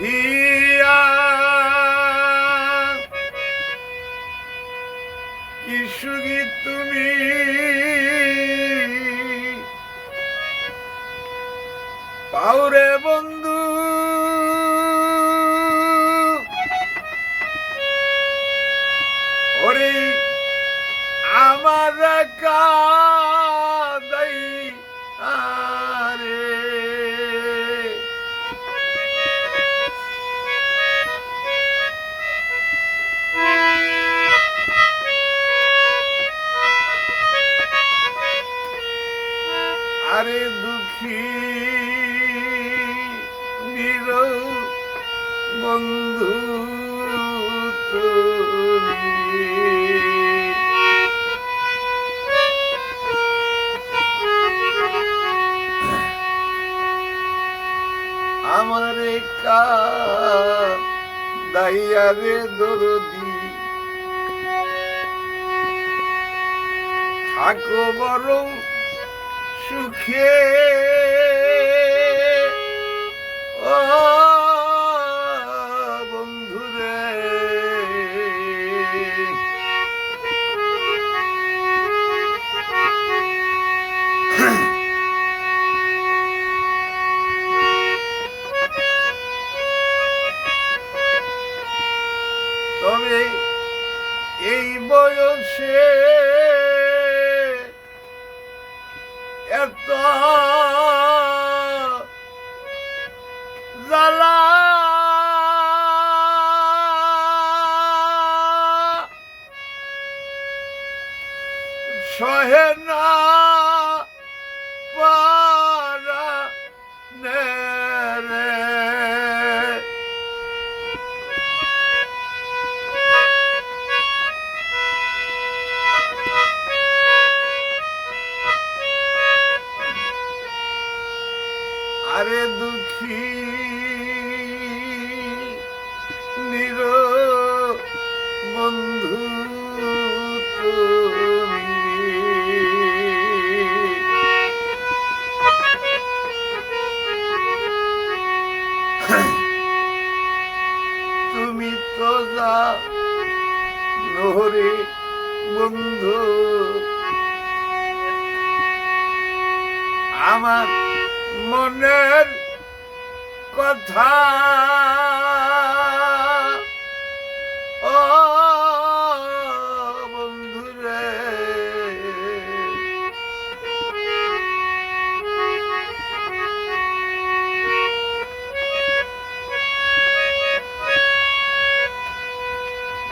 হিয়া কি সুখী তুমি? বন্ধু। আমার কাদাই আরে দুঃখী নির বন্ধু আমারে কা দাইয়ারে দরদি। থাকো বরং সুখে। ও বন্ধুরে। তবে এই বয়সে সহে না পারা রে আরে দুঃখী নির বন্ধু তুমি নহরে বন্ধু। আমার মনের কথা।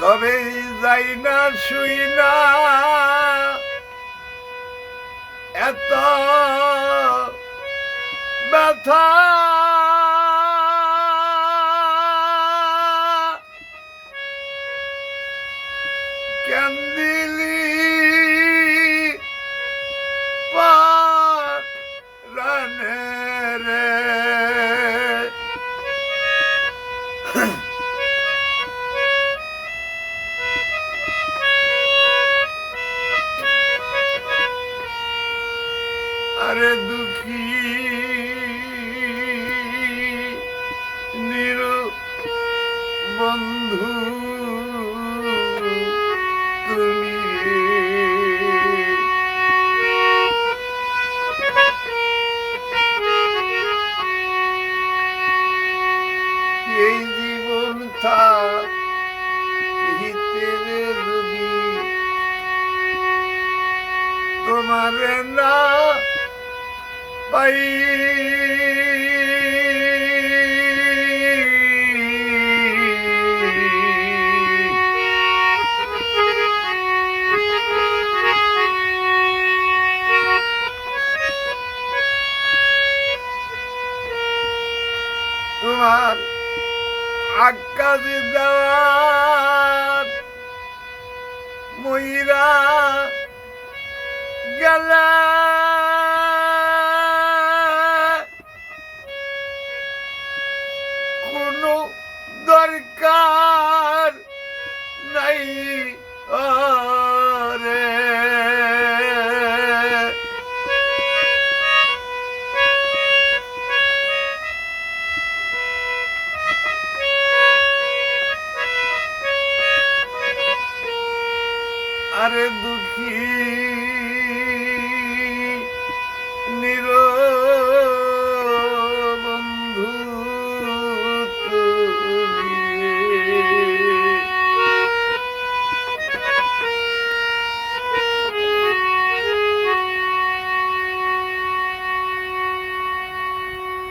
তবে যাই না শুই না। এত ব্যথা আরে দুঃখী নির বন্ধু তুমি এই জীবন থাকিতে যদি তোমার না পাই তোমার আকাশ দেওয়ার ময়রা গেলা